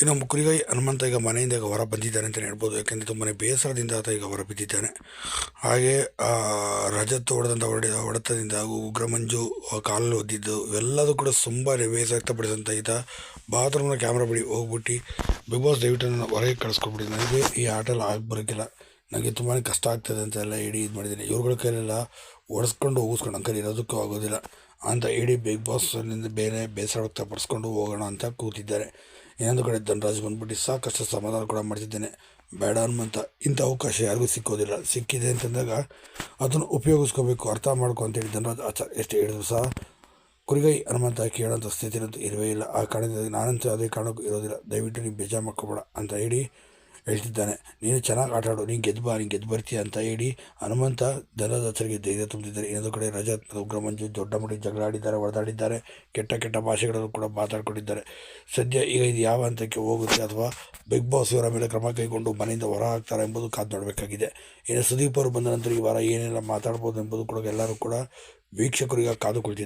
ಇನ್ನು ಮುಕುರಿಗಾಯಿ ಹನುಮಂತ ಈಗ ಮನೆಯಿಂದ ಈಗ ಹೊರ ಬಂದಿದ್ದಾನೆ ಅಂತಲೇ ಹೇಳ್ಬೋದು. ಯಾಕೆಂದರೆ ತುಂಬಾ ಬೇಸರದಿಂದ ಆತ ಈಗ ಹೊರ ಬಿದ್ದಿದ್ದಾನೆ ಹಾಗೆ ರಜತ್ ಹೊಡೆದಂಥ ಹೊಡೆ ಹೊಡೆತದಿಂದ ಹಾಗೂ ಉಗ್ರಮಂಜು ಕಾಲಲ್ಲಿ ಒದ್ದಿದ್ದು ಇವೆಲ್ಲದೂ ಕೂಡ ತುಂಬ ಬೇಸರ ವ್ಯಕ್ತಪಡಿಸಿದಂಥ ಈತ ಬಾತ್ರೂಮ್ನ ಕ್ಯಾಮ್ರಾ ಬಿಡಿ ಹೋಗ್ಬಿಟ್ಟು ಬಿಗ್ ಬಾಸ್ ದಯವಿಟ್ಟು ನನ್ನ ಹೊರಗೆ ಕಳಿಸ್ಕೊಟ್ಬಿಡಿ ನನಗೆ ಈ ಆಟಲ್ಲಿ ಆಗಿ ಬರೋಕ್ಕಿಲ್ಲ. ನನಗೆ ತುಂಬಾ ಕಷ್ಟ ಆಗ್ತದೆ ಅಂತ ಎಲ್ಲ ಇಡೀ ಇದು ಮಾಡಿದ್ದೀನಿ. ಇವ್ರುಗಳ ಕೈಲೆಲ್ಲ ಓಡಿಸ್ಕೊಂಡು ಹೋಗಿಸ್ಕೊಂಡು ಅಂಕಲ್ ಇರೋದಕ್ಕೂ ಆಗೋದಿಲ್ಲ. ಅಂತ ಇಡೀ ಬಿಗ್ ಬಾಸ್ನಿಂದ ಬೇರೆ ಬೇಸರ ವ್ಯಕ್ತಪಡಿಸ್ಕೊಂಡು ಹೋಗೋಣ ಅಂತ ಕೂತಿದ್ದಾರೆ. ಇನ್ನೊಂದು ಕಡೆ ಧನರಾಜ್ ಬಂದ್ಬಿಟ್ಟು ಸಾಕಷ್ಟು ಸಮಾಧಾನ ಕೂಡ ಮಾಡ್ತಿದ್ದೇನೆ. ಬೇಡ ಅನ್ನುವಂಥ ಇಂಥ ಅವಕಾಶ ಯಾರಿಗೂ ಸಿಕ್ಕೋದಿಲ್ಲ. ಸಿಕ್ಕಿದೆ ಅಂತಂದಾಗ ಅದನ್ನು ಉಪಯೋಗಿಸ್ಕೋಬೇಕು, ಅರ್ಥ ಮಾಡ್ಕೊ ಅಂತೇಳಿ ಧನರಾಜ್ ಆಚಾರ ಎಷ್ಟು ಹೇಳಿದ್ರು ಸಹ ಕುರಿಗೈ ಹನುಮಂತ ಕೇಳೋಂಥ ಸ್ಥಿತಿ ಇರೋದು ಇರುವೇ ಇಲ್ಲ. ಆ ಕಾರಣದಿಂದ ನಾನಂತೂ ಅದೇ ಕಾರಣಕ್ಕೂ ಇರೋದಿಲ್ಲ. ದಯವಿಟ್ಟು ನೀವು ಬೇಜಾರು ಮಾಡ್ಕೋಬೇಡ ಅಂತ ಹೇಳಿ ಹೇಳ್ತಿದ್ದಾನೆ, ನೀನು ಚೆನ್ನಾಗಿ ಆಟ ಆಡು ನೀನು ಗೆದ್ದು ಬಾ, ನೀನು ಗೆದ್ದು ಬರ್ತೀಯ ಅಂತ ಹೇಳಿ ಹನುಮಂತ ಧನದಾಸರಿಗೆ ಧೈರ್ಯ ತುಂಬಿದ್ದಾರೆ. ಇನ್ನೊಂದು ಕಡೆ ರಜತ್ ಉಗ್ರಮಂಜು ಉಗ್ರ ಮಂಜು, ದೊಡ್ಡ ಮಟ್ಟಿಗೆ ಜಗಳ ಆಡಿದ್ದಾರೆ ಹೊಡೆದಾಡಿದ್ದಾರೆ ಕೆಟ್ಟ ಕೆಟ್ಟ ಭಾಷೆಗಳನ್ನು ಕೂಡ ಮಾತಾಡ್ಕೊಂಡಿದ್ದಾರೆ. ಸದ್ಯ ಈಗ ಇದು ಯಾವ ಹಂತಕ್ಕೆ ಹೋಗುತ್ತೆ ಅಥವಾ ಬಿಗ್ ಬಾಸ್ ಇವರ ಮೇಲೆ ಕ್ರಮ ಕೈಗೊಂಡು ಮನೆಯಿಂದ ಹೊರ ಹಾಕ್ತಾರೆ ಎಂಬುದು ಕಾದು ನೋಡಬೇಕಾಗಿದೆ. ಇನ್ನು ಸುದೀಪ್ ಅವರು ಬಂದ ನಂತರ ಈ ವಾರ ಏನೆಲ್ಲ ಮಾತಾಡ್ಬೋದು ಎಂಬುದು ಕೂಡ ಎಲ್ಲರೂ ಕೂಡ ವೀಕ್ಷಕರಿಗೆ ಕಾದು ಕುಳಿತಿದ್ದಾರೆ